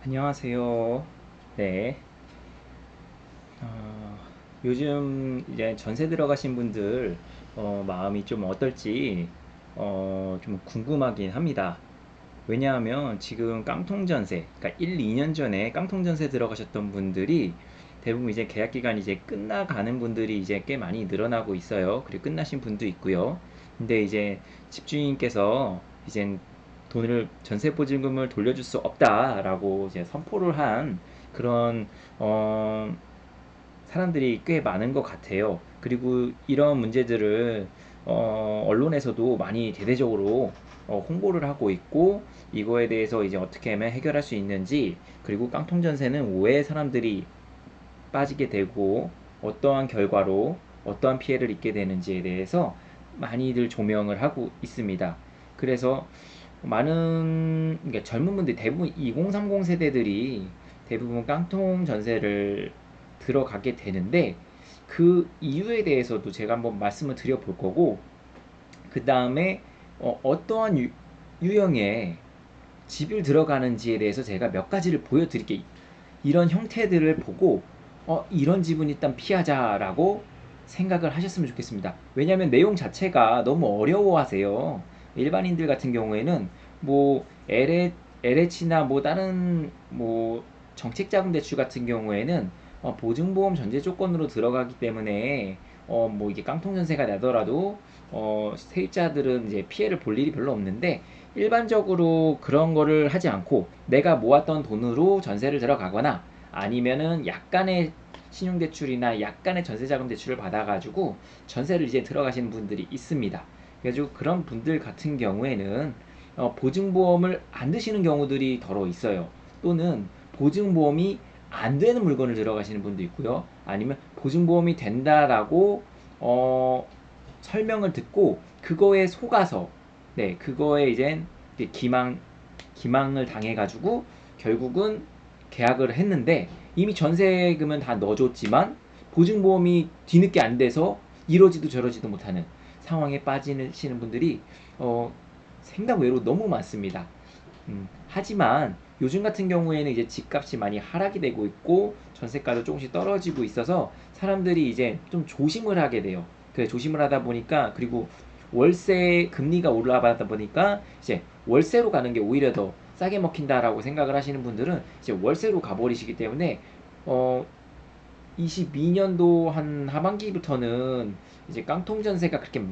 안녕하세요. 네. 어, 요즘 이제 전세 들어가신 분들 어, 마음이 좀 어떨지 어, 좀 궁금하긴 합니다. 왜냐하면 지금 깡통 전세, 그러니까 1, 2년 전에 깡통 전세 들어가셨던 분들이 대부분 이제 계약 기간이 이제 끝나가는 분들이 이제 꽤 많이 늘어나고 있어요. 그리고 끝나신 분도 있고요. 근데 이제 집주인께서 이제 돈을 전세 보증금을 돌려줄 수 없다라고 이제 선포를 한 그런 어 사람들이 꽤 많은 것 같아요. 그리고 이런 문제들을 어 언론에서도 많이 대대적으로 어 홍보를 하고 있고 이거에 대해서 이제 어떻게 하면 해결할 수 있는지 그리고 깡통 전세는 왜 사람들이 빠지게 되고 어떠한 결과로 어떠한 피해를 입게 되는지에 대해서 많이들 조명을 하고 있습니다. 그래서 많은 그러니까 젊은 분들 대부분 2030 세대들이 대부분 깡통 전세를 들어가게 되는데 그 이유에 대해서도 제가 한번 말씀을 드려볼 거고 그 다음에 어, 어떠한 유, 유형의 집을 들어가는지에 대해서 제가 몇 가지를 보여드릴게요. 이런 형태들을 보고 어, 이런 집은 일단 피하자라고 생각을 하셨으면 좋겠습니다. 왜냐하면 내용 자체가 너무 어려워하세요. 일반인들 같은 경우에는 뭐 LH, LH나 뭐 다른 뭐 정책자금 대출 같은 경우에는 어, 보증보험 전제 조건으로 들어가기 때문에 어, 뭐 이게 깡통 전세가 나더라도 어, 세입자들은 이제 피해를 볼 일이 별로 없는데 일반적으로 그런 거를 하지 않고 내가 모았던 돈으로 전세를 들어가거나 아니면은 약간의 신용대출이나 약간의 전세자금 대출을 받아가지고 전세를 이제 들어가시는 분들이 있습니다. 그래가지고 그런 분들 같은 경우에는 어, 보증보험을 안 드시는 경우들이 더러 있어요. 또는 보증보험이 안 되는 물건을 들어가시는 분도 있고요. 아니면 보증보험이 된다라고 어, 설명을 듣고 그거에 속아서 네 그거에 이제 기망 기망을 당해가지고 결국은 계약을 했는데 이미 전세금은 다 넣어줬지만 보증보험이 뒤늦게 안 돼서 이러지도 저러지도 못하는 상황에 빠지시는 분들이 어, 생각 외로 너무 많습니다. 음, 하지만 요즘 같은 경우에는 이제 집값이 많이 하락이 되고 있고 전세가도 조금씩 떨어지고 있어서 사람들이 이제 좀 조심을 하게 돼요. 그래 조심을 하다 보니까 그리고 월세 금리가 올라가다 보니까 이제 월세로 가는 게 오히려 더 싸게 먹힌다라고 생각을 하시는 분들은 이제 월세로 가버리시기 때문에 어 22년도 한 하반기부터는 이제 깡통 전세가 그렇게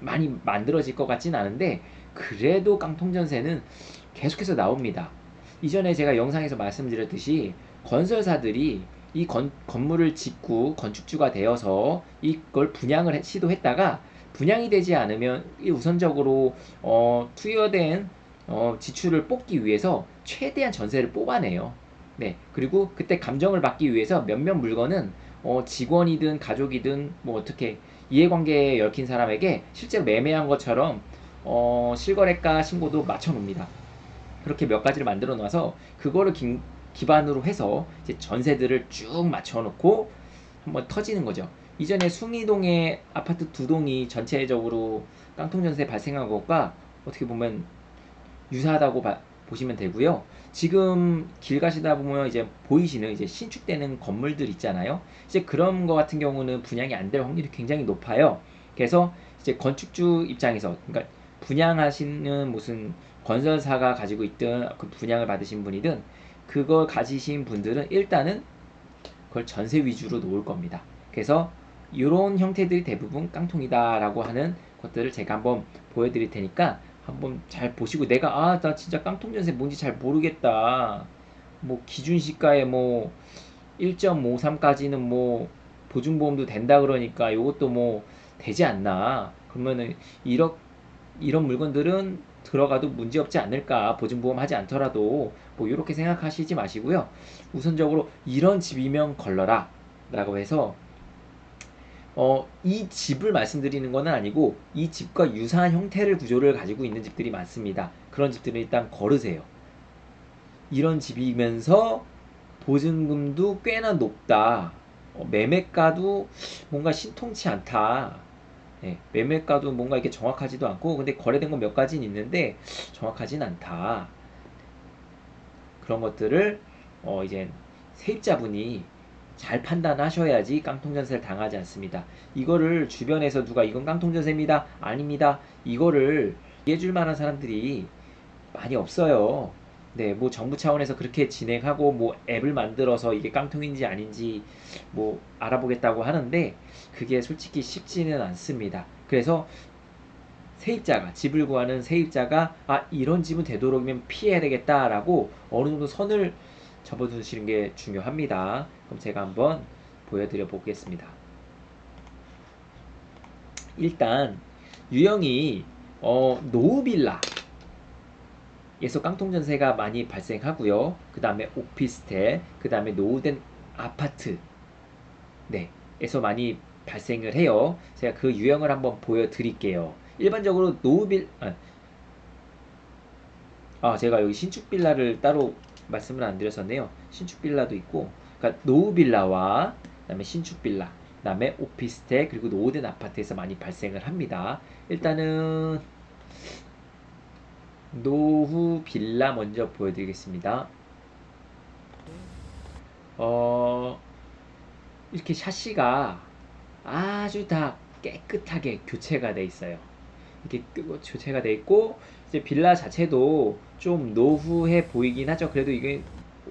많이 만들어질 것 같진 않은데 그래도 깡통 전세는 계속해서 나옵니다. 이전에 제가 영상에서 말씀드렸듯이 건설사들이 이 건, 건물을 짓고 건축주가 되어서 이걸 분양을 시도했다가 분양이 되지 않으면 우선적으로 어, 투여된 어, 지출을 뽑기 위해서 최대한 전세를 뽑아내요. 네. 그리고 그때 감정을 받기 위해서 몇몇 물건은 어, 직원이든 가족이든 뭐 어떻게 이해관계에 얽힌 사람에게 실제 매매한 것처럼 어, 실거래가 신고도 맞춰 놓습니다. 그렇게 몇 가지를 만들어 놔서 그거를 기, 기반으로 해서 전세들을 쭉 맞춰 놓고 한번 터지는 거죠. 이전에 숭이동의 아파트 두 동이 전체적으로 깡통 전세 발생한 것과 어떻게 보면 유사하다고 봐, 보시면 되고요. 지금 길 가시다 보면 이제 보이시는 이제 신축되는 건물들 있잖아요. 이제 그런 거 같은 경우는 분양이 안 될 확률이 굉장히 높아요. 그래서 이제 건축주 입장에서 그러니까 분양하시는 무슨 건설사가 가지고 있든 그 분양을 받으신 분이든 그걸 가지신 분들은 일단은 그걸 전세 위주로 놓을 겁니다. 그래서 이런 형태들이 대부분 깡통이다라고 하는 것들을 제가 한번 보여드릴 테니까 한번 잘 보시고 내가 아 나 진짜 깡통 전세 뭔지 잘 모르겠다. 뭐 기준 시가에 뭐 1.53까지는 뭐 보증보험도 된다 그러니까 이것도 뭐 되지 않나. 그러면은 이런 이런 물건들은 들어가도 문제 없지 않을까. 보증보험 하지 않더라도 뭐 이렇게 생각하시지 마시고요. 우선적으로 이런 집이면 걸러라. 라고 해서 어, 이 집을 말씀드리는 것은 아니고 이 집과 유사한 형태를 구조를 가지고 있는 집들이 많습니다. 그런 집들은 일단 걸으세요. 이런 집이면서 보증금도 꽤나 높다. 어, 매매가도 뭔가 신통치 않다. 네, 매매가도 뭔가 이렇게 정확하지도 않고 근데 거래된 건 몇 가지는 있는데 정확하진 않다. 그런 것들을 어 이제 세입자분이 잘 판단하셔야지 깡통전세를 당하지 않습니다. 이거를 주변에서 누가 이건 깡통전세입니다. 아닙니다. 이거를 이해줄 만한 사람들이 많이 없어요. 네, 뭐 정부 차원에서 그렇게 진행하고 뭐 앱을 만들어서 이게 깡통인지 아닌지 뭐 알아보겠다고 하는데 그게 솔직히 쉽지는 않습니다. 그래서 세입자가 집을 구하는 세입자가 아 이런 집은 되도록이면 피해야 되겠다라고 어느 정도 선을 접어두시는 게 중요합니다. 그럼 제가 한번 보여드려 보겠습니다. 일단 유형이 어, 노후빌라 에서 깡통전세가 많이 발생하고요. 그 다음에 오피스텔, 그 다음에 노후된 아파트 네, 에서 많이 발생을 해요. 제가 그 유형을 한번 보여드릴게요. 일반적으로 노후빌 아, 아, 제가 여기 신축 빌라를 따로 말씀을 안 드렸었네요. 신축 빌라도 있고, 그러니까 노후 빌라와 그다음에 신축 빌라, 그다음에 오피스텔 그리고 노후된 아파트에서 많이 발생을 합니다. 일단은 노후 빌라 먼저 보여드리겠습니다. 어 이렇게 샤시가 아주 다 깨끗하게 교체가 돼 있어요. 이렇게 교체가 돼 있고 이제 빌라 자체도 좀 노후해 보이긴 하죠. 그래도 이게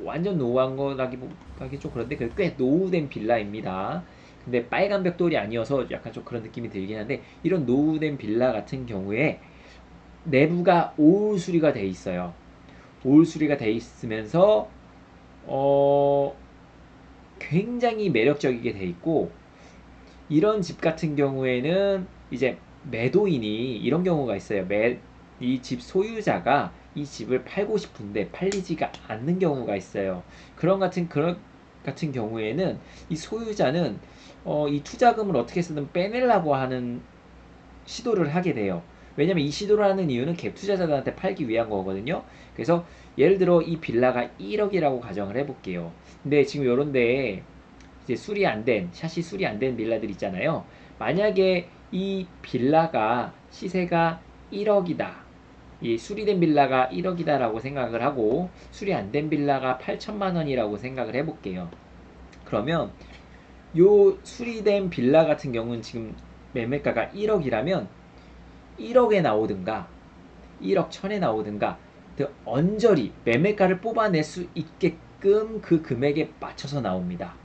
완전 노후한 거라기 좀 그런데 그래도 꽤 노후된 빌라입니다. 근데 빨간 벽돌이 아니어서 약간 좀 그런 느낌이 들긴 한데 이런 노후된 빌라 같은 경우에 내부가 올 수리가 돼 있어요. 올 수리가 돼 있으면서 어 굉장히 매력적이게 돼 있고 이런 집 같은 경우에는 이제 매도인이 이런 경우가 있어요. 매, 이 집 소유자가 이 집을 팔고 싶은데 팔리지가 않는 경우가 있어요. 그런 같은 그런 같은 경우에는 이 소유자는 어, 이 투자금을 어떻게 쓰든 빼내려고 하는 시도를 하게 돼요. 왜냐면 이 시도를 하는 이유는 갭 투자자들한테 팔기 위한 거거든요. 그래서 예를 들어 이 빌라가 1억이라고 가정을 해볼게요. 근데 지금 요런데 이제 수리 안 된, 샷이 수리 안 된 빌라들 있잖아요. 만약에 이 빌라가 시세가 1억이다. 이 수리된 빌라가 1억이다라고 생각을 하고 수리 안 된 빌라가 8천만 원이라고 생각을 해볼게요. 그러면 요 수리된 빌라 같은 경우는 지금 매매가가 1억이라면 1억에 나오든가 1억 천에 나오든가 그 언저리 매매가를 뽑아낼 수 있게끔 그 금액에 맞춰서 나옵니다.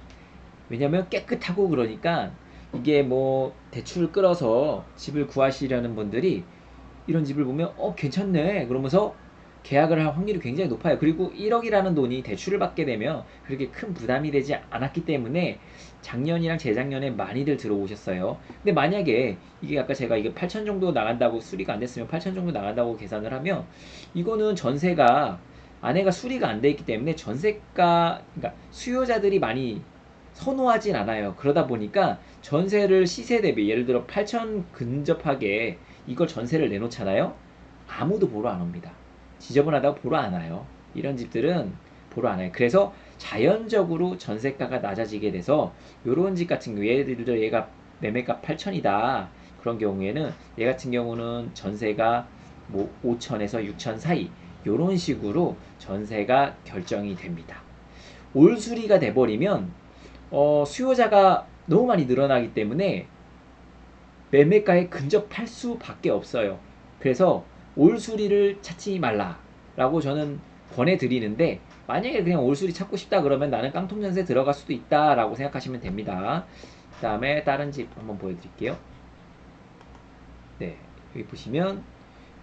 왜냐면 깨끗하고 그러니까 이게 뭐 대출을 끌어서 집을 구하시려는 분들이 이런 집을 보면 어 괜찮네 그러면서 계약을 할 확률이 굉장히 높아요. 그리고 1억이라는 돈이 대출을 받게 되면 그렇게 큰 부담이 되지 않았기 때문에 작년이랑 재작년에 많이들 들어오셨어요. 근데 만약에 이게 아까 제가 이게 8천 정도 나간다고 수리가 안 됐으면 8천 정도 나간다고 계산을 하면 이거는 전세가 아내가 수리가 안 돼 있기 때문에 전세가 그러니까 수요자들이 많이 선호하진 않아요. 그러다 보니까 전세를 시세 대비 예를 들어 8천 근접하게 이걸 전세를 내놓잖아요. 아무도 보러 안 옵니다. 지저분하다고 보러 안 와요. 이런 집들은 보러 안 와요. 그래서 자연적으로 전세가가 낮아지게 돼서 요런 집 같은 경우 예를 들어 얘가 매매가 8천이다. 그런 경우에는 얘 같은 경우는 전세가 뭐 5천에서 6천 사이 요런 식으로 전세가 결정이 됩니다. 올수리가 돼버리면 어, 수요자가 너무 많이 늘어나기 때문에 매매가에 근접할 수밖에 없어요. 그래서 올수리를 찾지 말라라고 저는 권해드리는데 만약에 그냥 올수리 찾고 싶다 그러면 나는 깡통전세 들어갈 수도 있다라고 생각하시면 됩니다. 그 다음에 다른 집 한번 보여드릴게요. 네, 여기 보시면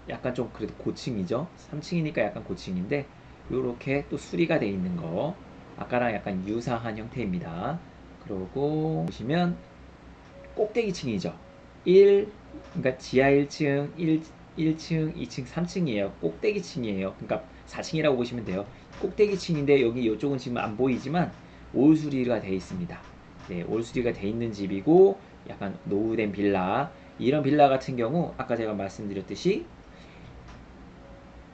약간 좀 그래도 고층이죠. 3층이니까 약간 고층인데 이렇게 또 수리가 돼 있는 거 아까랑 약간 유사한 형태입니다. 그리고 보시면 꼭대기층이죠. 1, 그러니까 지하 1층, 1, 1층, 2층, 3층이에요. 꼭대기층이에요. 그러니까 4층이라고 보시면 돼요. 꼭대기층인데 여기 이쪽은 지금 안 보이지만 올수리가 돼 있습니다. 네, 올수리가 돼 있는 집이고 약간 노후된 빌라. 이런 빌라 같은 경우 아까 제가 말씀드렸듯이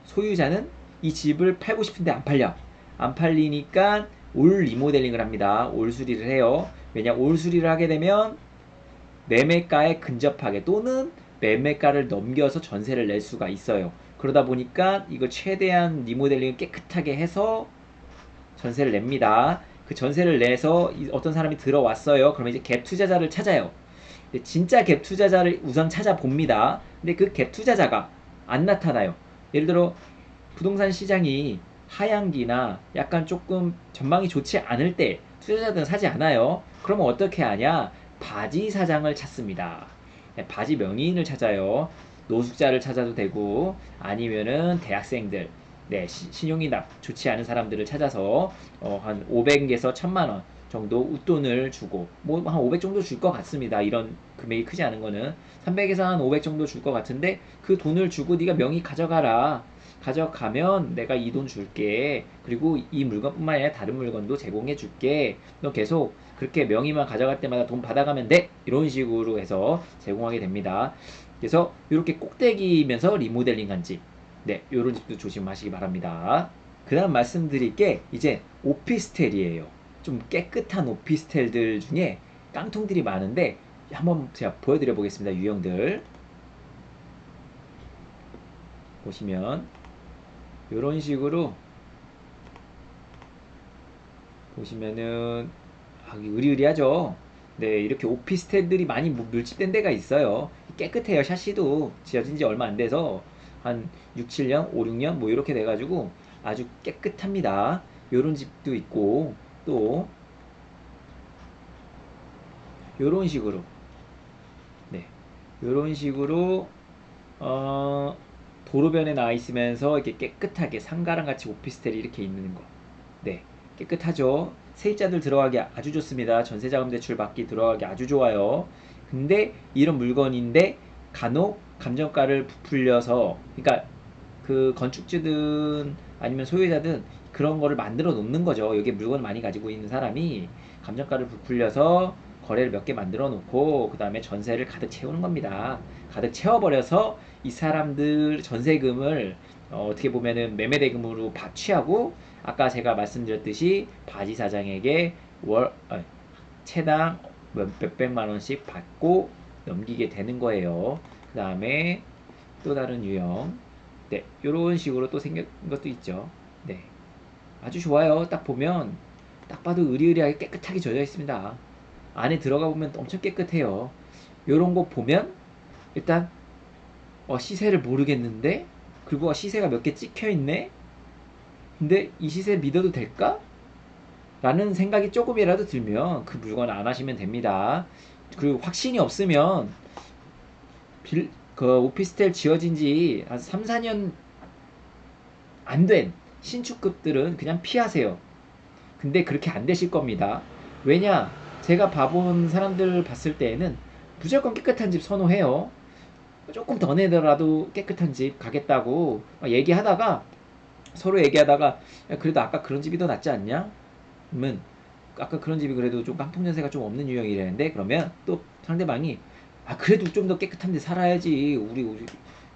소유자는 이 집을 팔고 싶은데 안 팔려. 안 팔리니까 올 리모델링을 합니다. 올 수리를 해요. 왜냐 올 수리를 하게 되면 매매가에 근접하게 또는 매매가를 넘겨서 전세를 낼 수가 있어요. 그러다 보니까 이걸 최대한 리모델링을 깨끗하게 해서 전세를 냅니다. 그 전세를 내서 이- 어떤 사람이 들어왔어요. 그러면 이제 갭 투자자를 찾아요. 진짜 갭 투자자를 우선 찾아봅니다. 근데 그 갭 투자자가 안 나타나요. 예를 들어 부동산 시장이 하향기나 약간 조금 전망이 좋지 않을 때 투자자들은 사지 않아요. 그러면 어떻게 하냐? 바지 사장을 찾습니다. 네, 바지 명의인을 찾아요. 노숙자를 찾아도 되고 아니면은 대학생들, 네, 시- 신용이 나, 좋지 않은 사람들을 찾아서 어, 한 500에서 1000만 원 정도 웃돈을 주고 뭐 한 500 정도 줄 것 같습니다. 이런 금액이 크지 않은 거는 300에서 한 500 정도 줄 것 같은데 그 돈을 주고 네가 명의 가져가라. 가져가면 내가 이 돈 줄게. 그리고 이 물건뿐만 아니라 다른 물건도 제공해 줄게. 너 계속 그렇게 명의만 가져갈 때마다 돈 받아가면 돼. 이런 식으로 해서 제공하게 됩니다. 그래서 이렇게 꼭대기면서 리모델링 한 집. 네, 이런 집도 조심하시기 바랍니다. 그 다음 말씀드릴 게 이제 오피스텔이에요. 좀 깨끗한 오피스텔들 중에 깡통들이 많은데 한번 제가 보여드려 보겠습니다. 유형들. 보시면 이런 식으로 보시면은 으리으리하죠. 네, 이렇게 오피스텔들이 많이 뭐 밀집된 데가 있어요. 깨끗해요. 샤시도 지어진 지 얼마 안 돼서 한 6, 7년, 5, 6년 뭐 이렇게 돼가지고 아주 깨끗합니다. 요런 집도 있고 또 요런 식으로 네, 요런 식으로 어, 도로변에 나와 있으면서 이렇게 깨끗하게 상가랑 같이 오피스텔이 이렇게 있는 거. 네, 깨끗하죠. 세입자들 들어가기 아주 좋습니다. 전세자금 대출 받기 들어가기 아주 좋아요. 근데 이런 물건인데 간혹 감정가를 부풀려서 그러니까 그 건축주든 아니면 소유자든 그런 거를 만들어 놓는 거죠. 여기 물건을 많이 가지고 있는 사람이 감정가를 부풀려서 거래를 몇 개 만들어 놓고 그 다음에 전세를 가득 채우는 겁니다. 가득 채워버려서 이 사람들 전세금을 어, 떻게 보면은 매매대금으로 바- 취하고 아까 제가 말씀드렸듯이 바지 사장에게 월 아, 채당 몇, 몇백만 원씩 받고 넘기게 되는 거예요. 그 다음에 또 다른 유형 네 이런 식으로 또 생긴 것도 있죠. 네 아주 좋아요. 딱 보면 딱 봐도 으리으리하게 깨끗하게 젖어 있습니다. 안에 들어가 보면 엄청 깨끗해요. 요런 거 보면 일단 어, 시세를 모르겠는데 그리고 시세가 몇 개 찍혀 있네. 근데 이 시세 믿어도 될까? 라는 생각이 조금이라도 들면 그 물건 안 하시면 됩니다. 그리고 확신이 없으면 빌, 그 오피스텔 지어진 지 한 3, 4년 안 된 신축급들은 그냥 피하세요. 근데 그렇게 안 되실 겁니다. 왜냐? 제가 봐본 사람들 봤을 때에는 무조건 깨끗한 집 선호해요. 조금 더 내더라도 깨끗한 집 가겠다고 막 얘기하다가 서로 얘기하다가 야, 그래도 아까 그런 집이 더 낫지 않냐? 그러면 아까 그런 집이 그래도 좀 깡통 전세가 좀 없는 유형이라는데 그러면 또 상대방이 아 그래도 좀 더 깨끗한 데 살아야지 우리, 우리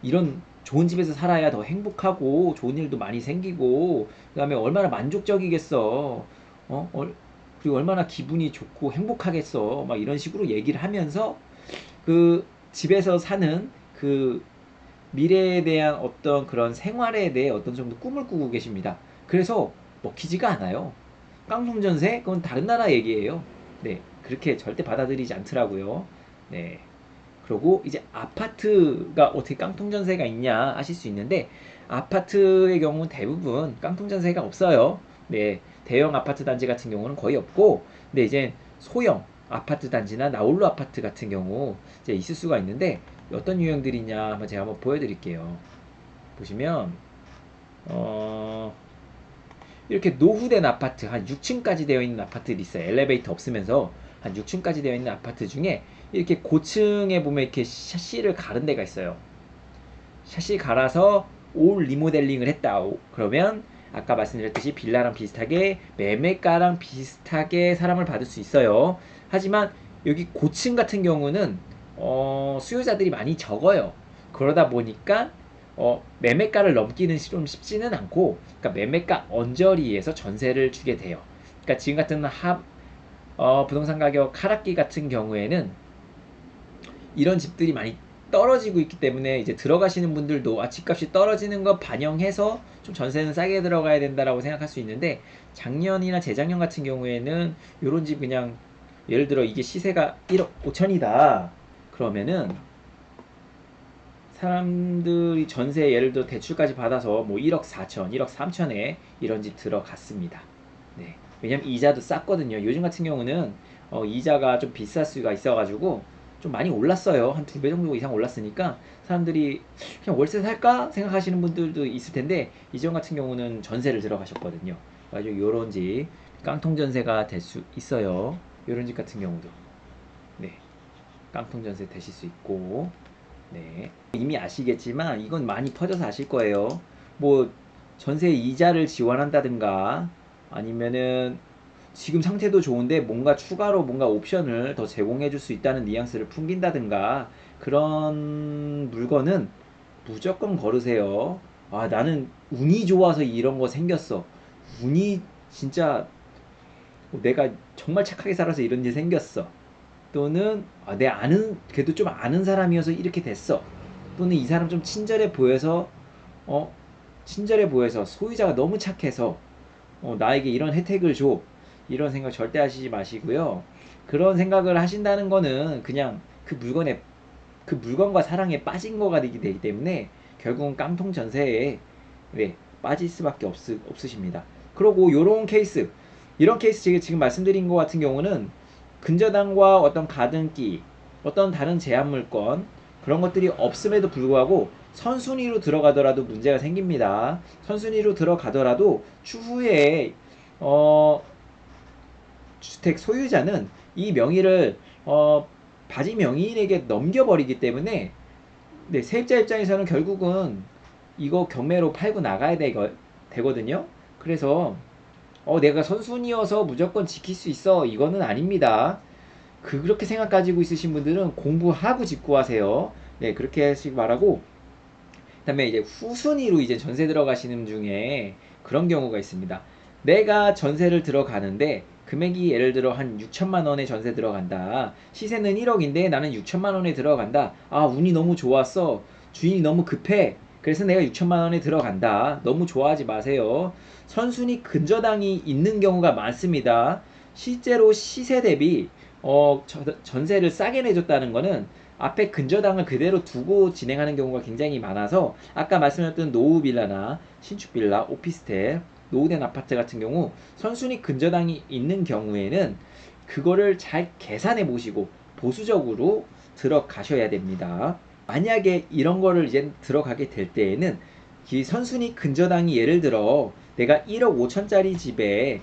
이런 좋은 집에서 살아야 더 행복하고 좋은 일도 많이 생기고 그 다음에 얼마나 만족적이겠어 어? 얼- 그리고 얼마나 기분이 좋고 행복하겠어 막 이런 식으로 얘기를 하면서 그 집에서 사는 그 미래에 대한 어떤 그런 생활에 대해 어떤 정도 꿈을 꾸고 계십니다. 그래서 먹히지가 않아요. 깡통 전세 그건 다른 나라 얘기예요. 네, 그렇게 절대 받아들이지 않더라고요. 네. 그리고 이제 아파트가 어떻게 깡통 전세가 있냐 하실 수 있는데 아파트의 경우는 대부분 깡통 전세가 없어요. 네, 대형 아파트 단지 같은 경우는 거의 없고, 근데 이제 소형 아파트 단지나 나홀로 아파트 같은 경우 이제 있을 수가 있는데 어떤 유형들이냐 한번 제가 한번 보여드릴게요. 보시면 어 이렇게 노후된 아파트 한 6층까지 되어 있는 아파트들이 있어요. 엘리베이터 없으면서 한 6층까지 되어 있는 아파트 중에 이렇게 고층에 보면 이렇게 샤시를 가른 데가 있어요. 샤시 갈아서 올 리모델링을 했다. 오- 그러면 아까 말씀드렸듯이 빌라랑 비슷하게 매매가랑 비슷하게 사람을 받을 수 있어요. 하지만 여기 고층 같은 경우는 어, 수요자들이 많이 적어요. 그러다 보니까 어, 매매가를 넘기는 시- 좀 쉽지는 않고, 그러니까 매매가 언저리에서 전세를 주게 돼요. 그러니까 지금 같은 합 어, 부동산 가격 하락기 같은 경우에는 이런 집들이 많이 떨어지고 있기 때문에 이제 들어가시는 분들도 아 집값이 떨어지는 거 반영해서 좀 전세는 싸게 들어가야 된다라고 생각할 수 있는데 작년이나 재작년 같은 경우에는 요런 집 그냥 예를 들어 이게 시세가 1억 5천이다 그러면은 사람들이 전세 예를 들어 대출까지 받아서 뭐 1억 4천, 1억 3천에 이런 집 들어갔습니다. 네. 왜냐면 이자도 쌌거든요. 요즘 같은 경우는 어, 이자가 좀 비쌀 수가 있어가지고 좀 많이 올랐어요. 한 두 배 정도 이상 올랐으니까 사람들이 그냥 월세 살까 생각하시는 분들도 있을 텐데 이전 같은 경우는 전세를 들어가셨거든요. 아주 요런 집 깡통 전세가 될 수 있어요. 요런 집 같은 경우도 네 깡통 전세 되실 수 있고 네 이미 아시겠지만 이건 많이 퍼져서 아실 거예요. 뭐 전세 이자를 지원한다든가 아니면은 지금 상태도 좋은데 뭔가 추가로 뭔가 옵션을 더 제공해 줄 수 있다는 뉘앙스를 풍긴다든가 그런 물건은 무조건 걸으세요. 아, 나는 운이 좋아서 이런 거 생겼어. 운이 진짜 내가 정말 착하게 살아서 이런 일 생겼어. 또는 아, 내 아는 그래도 좀 아는 사람이어서 이렇게 됐어. 또는 이 사람 좀 친절해 보여서 어 친절해 보여서 소유자가 너무 착해서 어, 나에게 이런 혜택을 줘. 이런 생각 절대 하시지 마시고요. 그런 생각을 하신다는 거는 그냥 그 물건에 그 물건과 사랑에 빠진 거가 되기 때문에 결국은 깡통 전세에 네, 빠질 수밖에 없, 없으십니다. 그리고 요런 케이스 이런 케이스 제가 지금 말씀드린 것 같은 경우는 근저당과 어떤 가등기 어떤 다른 제한 물건 그런 것들이 없음에도 불구하고 선순위로 들어가더라도 문제가 생깁니다. 선순위로 들어가더라도 추후에 어 주택 소유자는 이 명의를 어 바지 명의인에게 넘겨버리기 때문에 네, 세입자 입장에서는 결국은 이거 경매로 팔고 나가야 되거, 되거든요. 그래서 어 내가 선순위여서 무조건 지킬 수 있어 이거는 아닙니다. 그렇게 생각 가지고 있으신 분들은 공부하고 직구하세요. 네 그렇게 하시기 바라고 그 다음에 이제 후순위로 이제 전세 들어가시는 중에 그런 경우가 있습니다. 내가 전세를 들어가는데 금액이 예를 들어 한 6천만 원에 전세 들어간다. 시세는 1억인데 나는 6천만 원에 들어간다. 아, 운이 너무 좋았어. 주인이 너무 급해. 그래서 내가 6천만 원에 들어간다. 너무 좋아하지 마세요. 선순위 근저당이 있는 경우가 많습니다. 실제로 시세 대비 어, 전세를 싸게 내줬다는 거는 앞에 근저당을 그대로 두고 진행하는 경우가 굉장히 많아서 아까 말씀드렸던 노후 빌라나 신축 빌라, 오피스텔 노후된 아파트 같은 경우 선순위 근저당이 있는 경우에는 그거를 잘 계산해 보시고 보수적으로 들어가셔야 됩니다. 만약에 이런 거를 이제 들어가게 될 때에는 이 선순위 근저당이 예를 들어 내가 1억 5천짜리 집에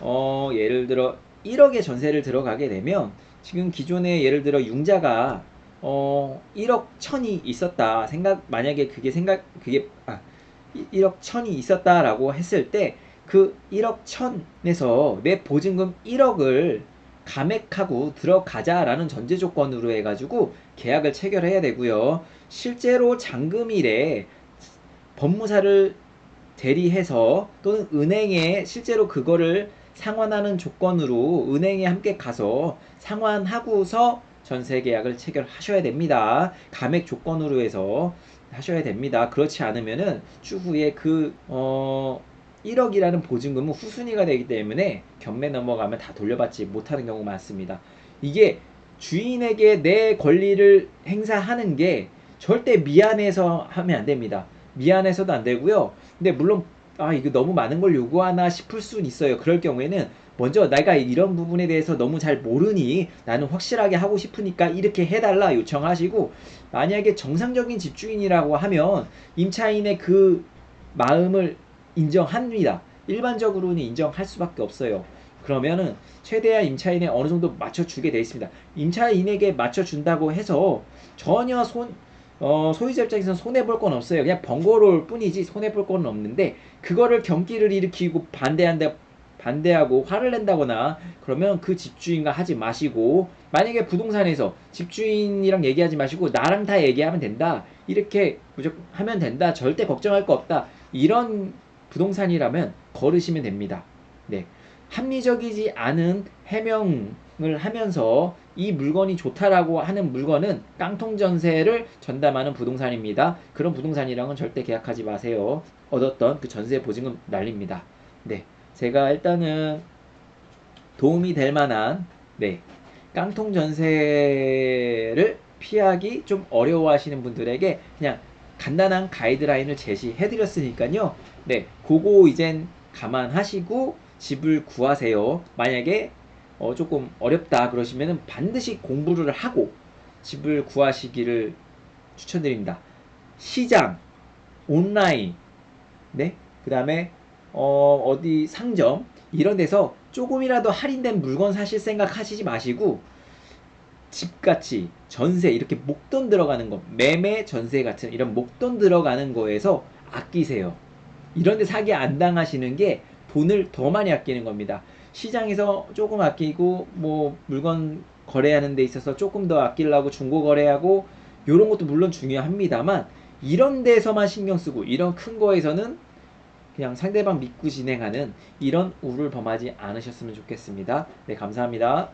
어 예를 들어 1억의 전세를 들어가게 되면 지금 기존에 예를 들어 융자가 어 1억 천이 있었다 생각 만약에 그게 생각 그게 아 1억 천이 있었다라고 했을 때 그 1억 천에서 내 보증금 1억을 감액하고 들어가자라는 전제 조건으로 해가지고 계약을 체결해야 되고요. 실제로 잔금일에 법무사를 대리해서 또는 은행에 실제로 그거를 상환하는 조건으로 은행에 함께 가서 상환하고서 전세 계약을 체결하셔야 됩니다. 감액 조건으로 해서 하셔야 됩니다. 그렇지 않으면은 추후에 그, 어, 1억이라는 보증금은 후순위가 되기 때문에 경매 넘어가면 다 돌려받지 못하는 경우가 많습니다. 이게 주인에게 내 권리를 행사하는 게 절대 미안해서 하면 안 됩니다. 미안해서도 안 되고요. 근데 물론 아 이거 너무 많은 걸 요구하나 싶을 수는 있어요. 그럴 경우에는 먼저 내가 이런 부분에 대해서 너무 잘 모르니 나는 확실하게 하고 싶으니까 이렇게 해달라 요청하시고 만약에 정상적인 집주인이라고 하면 임차인의 그 마음을 인정합니다. 일반적으로는 인정할 수밖에 없어요. 그러면은 최대한 임차인에 어느 정도 맞춰주게 되어 있습니다. 임차인에게 맞춰준다고 해서 전혀 손, 어, 소유자 입장에서는 손해볼 건 없어요. 그냥 번거로울 뿐이지 손해볼 건 없는데 그거를 경기를 일으키고 반대한다 반대하고 화를 낸다거나 그러면 그 집주인과 하지 마시고 만약에 부동산에서 집주인이랑 얘기하지 마시고 나랑 다 얘기하면 된다 이렇게 무조건 하면 된다 절대 걱정할 거 없다 이런 부동산이라면 걸으시면 됩니다 네 합리적이지 않은 해명을 하면서 이 물건이 좋다라고 하는 물건은 깡통 전세를 전담하는 부동산입니다. 그런 부동산이랑은 절대 계약하지 마세요. 얻었던 그 전세 보증금 날립니다. 네. 제가 일단은 도움이 될 만한 네. 깡통 전세를 피하기 좀 어려워하시는 분들에게 그냥 간단한 가이드라인을 제시해 드렸으니까요. 네. 그거 이젠 감안하시고 집을 구하세요. 만약에 어, 조금 어렵다 그러시면은 반드시 공부를 하고 집을 구하시기를 추천드립니다. 시장, 온라인, 네, 그 다음에 어, 어디 상점 이런 데서 조금이라도 할인된 물건 사실 생각 하시지 마시고 집같이 전세 이렇게 목돈 들어가는 거 매매 전세 같은 이런 목돈 들어가는 거에서 아끼세요. 이런 데 사기 안 당하시는 게 돈을 더 많이 아끼는 겁니다. 시장에서 조금 아끼고 뭐 물건 거래하는 데 있어서 조금 더 아끼려고 중고 거래하고 이런 것도 물론 중요합니다만 이런 데서만 신경 쓰고 이런 큰 거에서는 그냥 상대방 믿고 진행하는 이런 우를 범하지 않으셨으면 좋겠습니다. 네, 감사합니다.